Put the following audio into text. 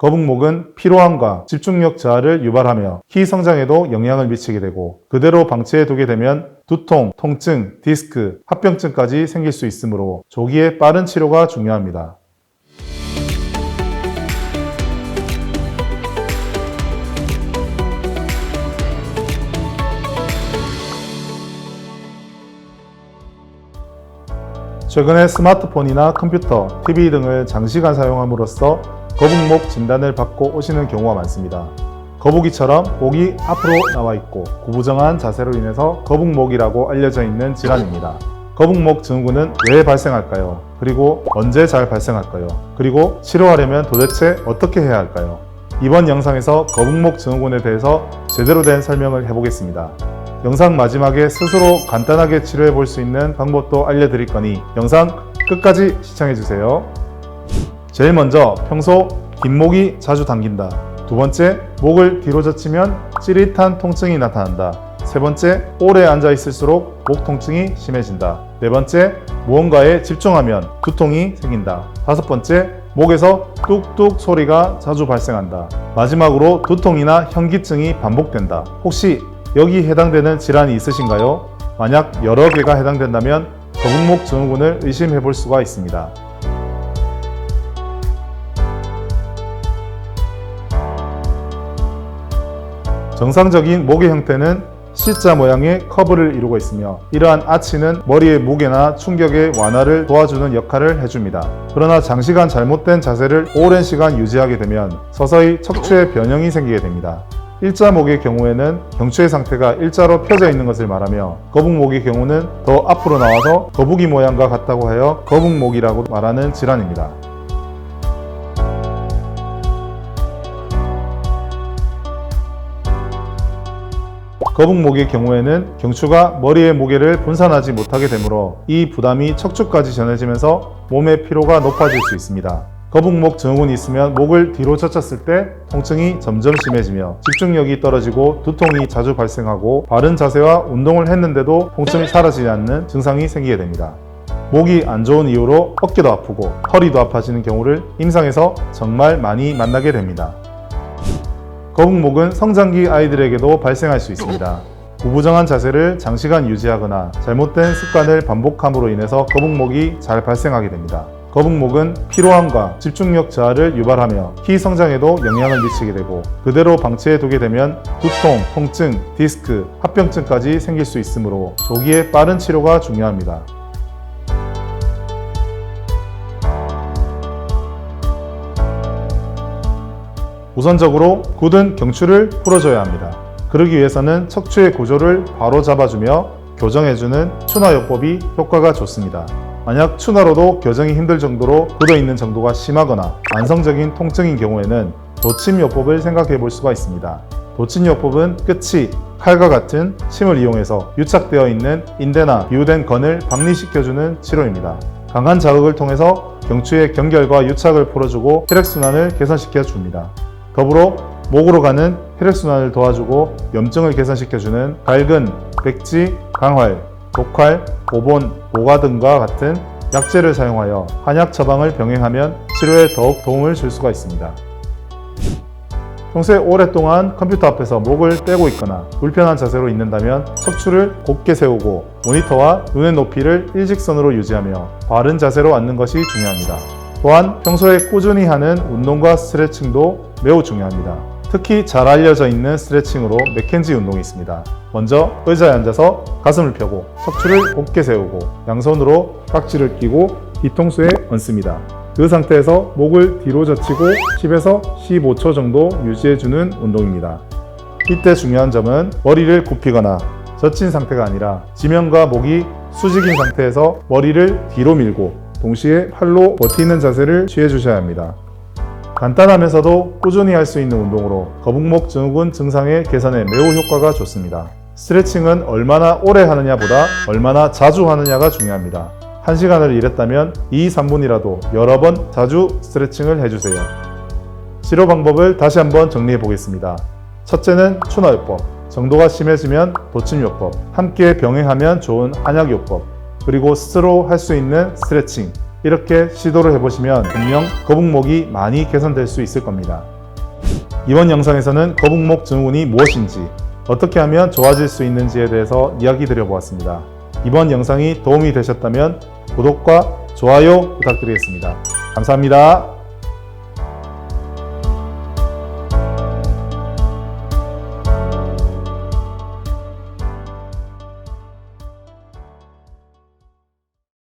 거북목은 피로함과 집중력 저하를 유발하며 키 성장에도 영향을 미치게 되고 그대로 방치해 두게 되면 두통, 통증, 디스크, 합병증까지 생길 수 있으므로 조기에 빠른 치료가 중요합니다. 최근에 스마트폰이나 컴퓨터, TV 등을 장시간 사용함으로써 거북목 진단을 받고 오시는 경우가 많습니다. 거북이처럼 목이 앞으로 나와 있고 구부정한 자세로 인해서 거북목이라고 알려져 있는 질환입니다. 거북목 증후군은 왜 발생할까요? 그리고 언제 잘 발생할까요? 그리고 치료하려면 도대체 어떻게 해야 할까요? 이번 영상에서 거북목 증후군에 대해서 제대로 된 설명을 해보겠습니다. 영상 마지막에 스스로 간단하게 치료해 볼 수 있는 방법도 알려드릴 거니 영상 끝까지 시청해 주세요. 제일 먼저 평소 뒷목이 자주 당긴다. 두 번째, 목을 뒤로 젖히면 찌릿한 통증이 나타난다. 세 번째, 오래 앉아 있을수록 목 통증이 심해진다. 네 번째, 무언가에 집중하면 두통이 생긴다. 다섯 번째, 목에서 뚝뚝 소리가 자주 발생한다. 마지막으로 두통이나 현기증이 반복된다. 혹시 여기 해당되는 질환이 있으신가요? 만약 여러 개가 해당된다면 거북목 증후군을 의심해 볼 수가 있습니다. 정상적인 목의 형태는 C자 모양의 커브를 이루고 있으며 이러한 아치는 머리의 무게나 충격의 완화를 도와주는 역할을 해줍니다. 그러나 장시간 잘못된 자세를 오랜 시간 유지하게 되면 서서히 척추에 변형이 생기게 됩니다. 일자목의 경우에는 경추의 상태가 일자로 펴져 있는 것을 말하며 거북목의 경우는 더 앞으로 나와서 거북이 모양과 같다고 하여 거북목이라고 말하는 질환입니다. 거북목의 경우에는 경추가 머리의 무게를 분산하지 못하게 되므로 이 부담이 척추까지 전해지면서 몸의 피로가 높아질 수 있습니다. 거북목 증후군이 있으면 목을 뒤로 젖혔을 때 통증이 점점 심해지며 집중력이 떨어지고 두통이 자주 발생하고 바른 자세와 운동을 했는데도 통증이 사라지지 않는 증상이 생기게 됩니다. 목이 안 좋은 이유로 어깨도 아프고 허리도 아파지는 경우를 임상에서 정말 많이 만나게 됩니다. 거북목은 성장기 아이들에게도 발생할 수 있습니다. 구부정한 자세를 장시간 유지하거나 잘못된 습관을 반복함으로 인해서 거북목이 잘 발생하게 됩니다. 거북목은 피로함과 집중력 저하를 유발하며 키 성장에도 영향을 미치게 되고 그대로 방치해 두게 되면 두통, 통증, 디스크, 합병증까지 생길 수 있으므로 조기에 빠른 치료가 중요합니다. 우선적으로 굳은 경추를 풀어줘야 합니다. 그러기 위해서는 척추의 구조를 바로 잡아주며 교정해주는 추나요법이 효과가 좋습니다. 만약 추나로도 교정이 힘들 정도로 굳어있는 정도가 심하거나 만성적인 통증인 경우에는 도침요법을 생각해 볼 수가 있습니다. 도침요법은 끝이 칼과 같은 침을 이용해서 유착되어 있는 인대나 비우된 건을 박리시켜주는 치료입니다. 강한 자극을 통해서 경추의 경결과 유착을 풀어주고 혈액순환을 개선시켜 줍니다. 더불어 목으로 가는 혈액순환을 도와주고 염증을 개선시켜주는 갈근, 백지, 강활, 독활, 오본, 모과 등과 같은 약재를 사용하여 한약 처방을 병행하면 치료에 더욱 도움을 줄 수가 있습니다. 평소에 오랫동안 컴퓨터 앞에서 목을 떼고 있거나 불편한 자세로 있는다면 척추를 곧게 세우고 모니터와 눈의 높이를 일직선으로 유지하며 바른 자세로 앉는 것이 중요합니다. 또한 평소에 꾸준히 하는 운동과 스트레칭도 매우 중요합니다. 특히 잘 알려져 있는 스트레칭으로 맥켄지 운동이 있습니다. 먼저 의자에 앉아서 가슴을 펴고 척추를 곧게 세우고 양손으로 깍지를 끼고 뒤통수에 얹습니다. 그 상태에서 목을 뒤로 젖히고 10에서 15초 정도 유지해주는 운동입니다. 이때 중요한 점은 머리를 굽히거나 젖힌 상태가 아니라 지면과 목이 수직인 상태에서 머리를 뒤로 밀고 동시에 팔로 버티는 자세를 취해 주셔야 합니다. 간단하면서도 꾸준히 할 수 있는 운동으로 거북목 증후군 증상의 개선에 매우 효과가 좋습니다. 스트레칭은 얼마나 오래 하느냐보다 얼마나 자주 하느냐가 중요합니다. 1시간을 일했다면 2, 3분이라도 여러 번 자주 스트레칭을 해주세요. 치료 방법을 다시 한번 정리해 보겠습니다. 첫째는 추나요법, 정도가 심해지면 도침요법, 함께 병행하면 좋은 한약요법, 그리고 스스로 할 수 있는 스트레칭, 이렇게 시도를 해보시면 분명 거북목이 많이 개선될 수 있을 겁니다. 이번 영상에서는 거북목 증후군이 무엇인지 어떻게 하면 좋아질 수 있는지에 대해서 이야기 드려보았습니다. 이번 영상이 도움이 되셨다면 구독과 좋아요 부탁드리겠습니다. 감사합니다.